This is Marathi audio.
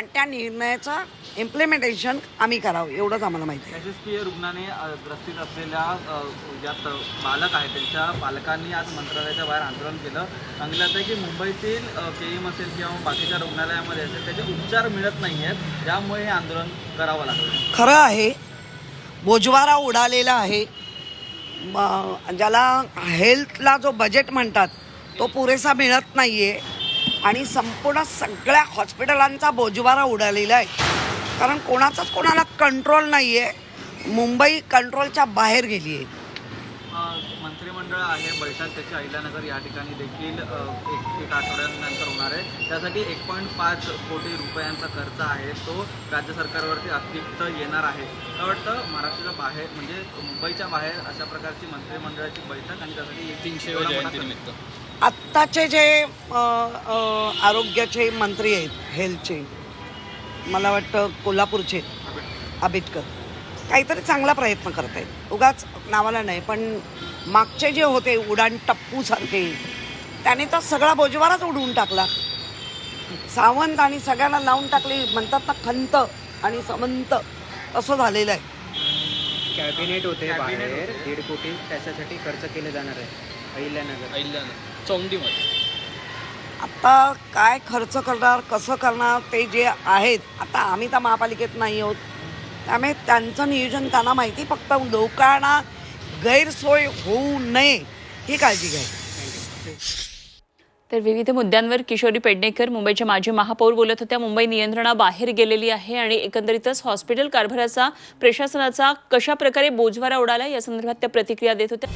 आणि त्या निर्णयाचं इम्प्लिमेंटेशन आम्ही करावं एवढंच आम्हाला माहिती आहे. पी रुग्णाने अ, ग्रस्तीत असलेल्या ज्या बालक आहेत त्यांच्या पालकांनी आज मंत्रालयाच्या बाहेर आंदोलन केलं. सांगितलं आहे की मुंबईतील के एम असेल किंवा बाकीच्या रुग्णालयामध्ये असेल त्याचे उपचार मिळत नाही आहेत. त्यामुळे हे आंदोलन करावं लागलं. खरं आहे बोजवारा उडालेला आहे. ज्याला हेल्थला जो बजेट म्हणतात तो पुरेसा मिळत नाही आहे आणि संपूर्ण सगळ्या हॉस्पिटलांचा बोजवारा उडालेला आहे. कारण कोणाचाच कोणाला कंट्रोल नाही आहे मुंबई कंट्रोलच्या बाहेर गेली आहे मंत्रिमंडळ आहे बैठक त्याची अहिल्यानगर या ठिकाणी देखील एक एक आठवड्यानंतर होणार आहे. त्यासाठी एक पॉईंट पाच कोटी रुपयांचा खर्च आहे. तो राज्य सरकारवरती अतिरिक्त येणार आहे. मला वाटतं महाराष्ट्राच्या बाहेर म्हणजे मुंबईच्या बाहेर अशा प्रकारची मंत्रिमंडळाची बैठक आणि त्यासाठी तीनशे आत्ताचे जे आरोग्याचे मंत्री आहेत हेल्थचे मला वाटतं कोल्हापूरचे आंबेडकर. काहीतरी चांगला प्रयत्न करत आहेत उगाच नावाला नाही पण मागचे जे होते उडाण टप्पूसारखे त्याने तर सगळा बोजवाराच उडवून टाकला. सावंत आणि सगळ्यांना लावून टाकली म्हणतात ना खंत आणि समंत असं झालेलं आहे. कॅबिनेट होते बाहेर. दीड कोटी त्याच्यासाठी खर्च केले जाणार आहे अहिल्यानगर. अहिल्यानगर चौंडीमध्ये आता काय खर्च करणार कसं करणार ते जे आहेत आता आम्ही तर महापालिकेत नाही आहोत. त्यामुळे त्यांचं नियोजन त्यांना माहिती फक्त लोकांना गैरसोय होऊ नये ही काळजी घ्यायची तर विविध मुद्द्यांवर किशोरी पेडणेकर मुंबईच्या माजी महापौर बोलत होत्या. मुंबई नियंत्रणाबाहेर गेलेली आहे आणि एकंदरीतच हॉस्पिटल कारभाराचा प्रशासनाचा कशा प्रकारे बोजवारा उडाला या संदर्भात त्या प्रतिक्रिया देत होत्या.